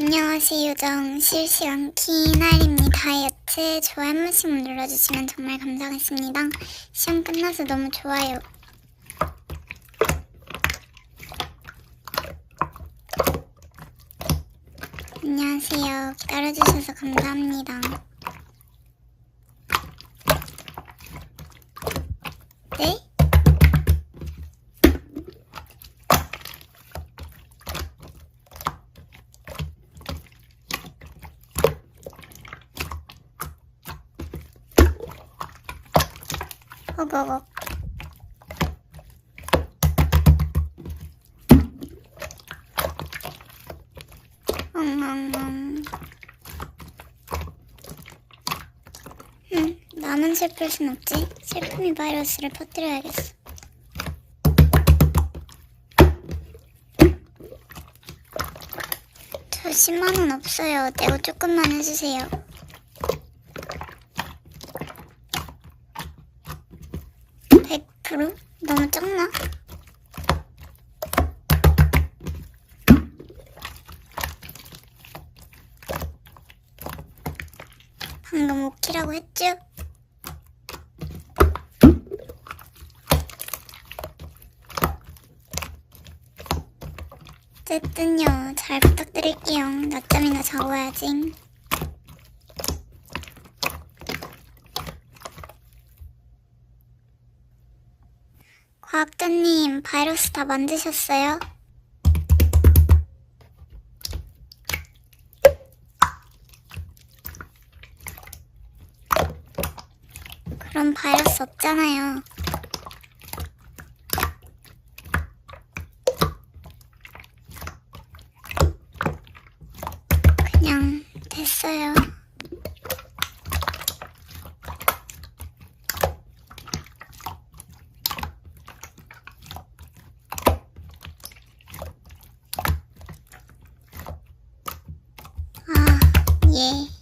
안녕하세요 요정. 실시간 키날입니다. 다이어트 좋아요 한 번씩만 눌러주시면 정말 감사하겠습니다. 시험 끝나서 너무 좋아요. 안녕하세요. 기다려주셔서 감사합니다 네? 허거거 엉엉엉 음, 나만 슬플 순 없지. 슬픔이 바이러스를 퍼뜨려야겠어. 저 10만원 없어요. 떼고 조금만 해주세요 백 프로? 너무 적나? 방금 오키라고 했죠? 어쨌든요 잘 부탁드릴게요 낮잠이나 자고 와야지 과학자님 바이러스 다 만드셨어요? 그럼 바이러스 없잖아요. 그냥 됐어요. 아, 예.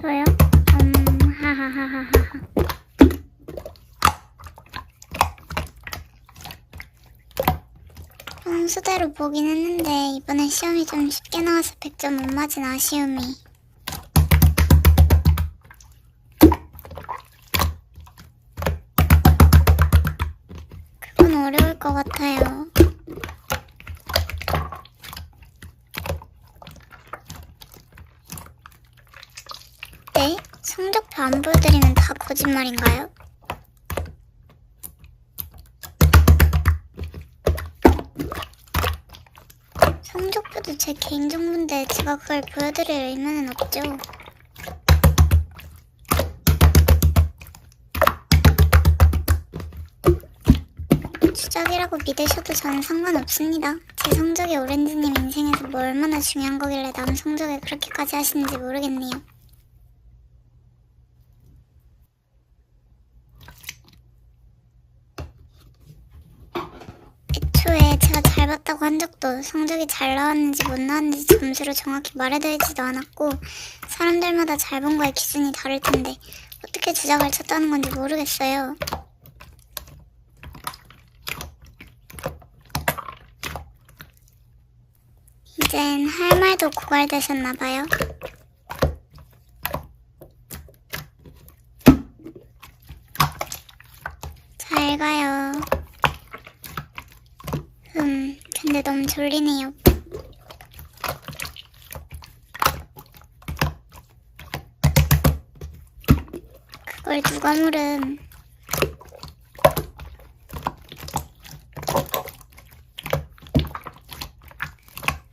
저요? 음, 하하하하하. 평소대로 보긴 했는데 이번에 시험이 좀 쉽게 나와서 100점 못 맞은 아쉬움이. 그건 어려울 것 같아요. 네? 성적표 안 보여드리면 다 거짓말인가요? 성적표도 제 개인정보인데 제가 그걸 보여드릴 의무는 없죠. 주작이라고 믿으셔도 저는 상관없습니다. 제 성적이 오렌지님 인생에서 뭐 얼마나 중요한 거길래 남 성적에 그렇게까지 하시는지 모르겠네요. 봤다고 한 적도 성적이 잘 나왔는지 못 나왔는지 점수로 정확히 말해드리지도 않았고 사람들마다 잘 본 거의 기준이 다를 텐데 어떻게 주작을 쳤다는 건지 모르겠어요. 이젠 할 말도 고갈되셨나봐요. 잘 가요. 음, 근데 너무 졸리네요. 그걸 누가 물음.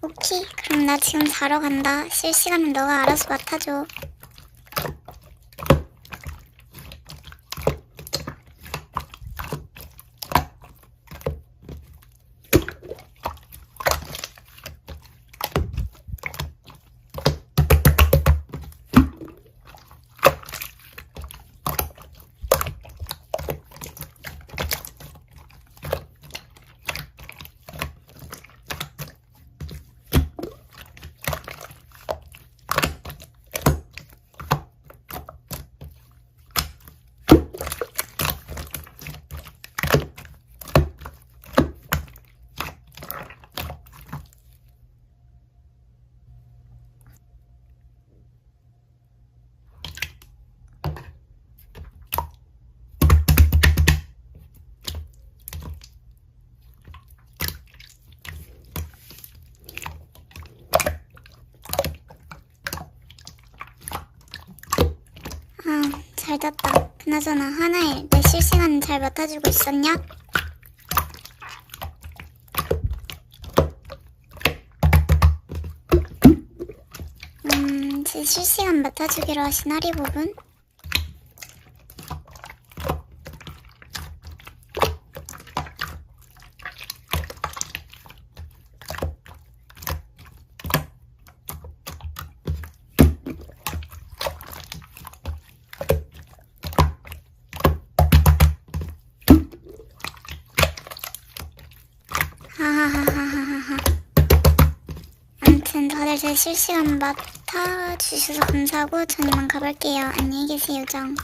오케이, 그럼 나 지금 자러 간다. 실시간은 너가 알아서 맡아줘. 잘 잤다. 그나저나 하나일 내 실시간 잘 맡아주고 있었냐? 음, 제 실시간 맡아주기로 하신 하리 부분? 하하하하하하. 아무튼 다들 제 실시간 맡아주셔서 감사하고 전 이만 가볼게요. 안녕히 계세요, 정.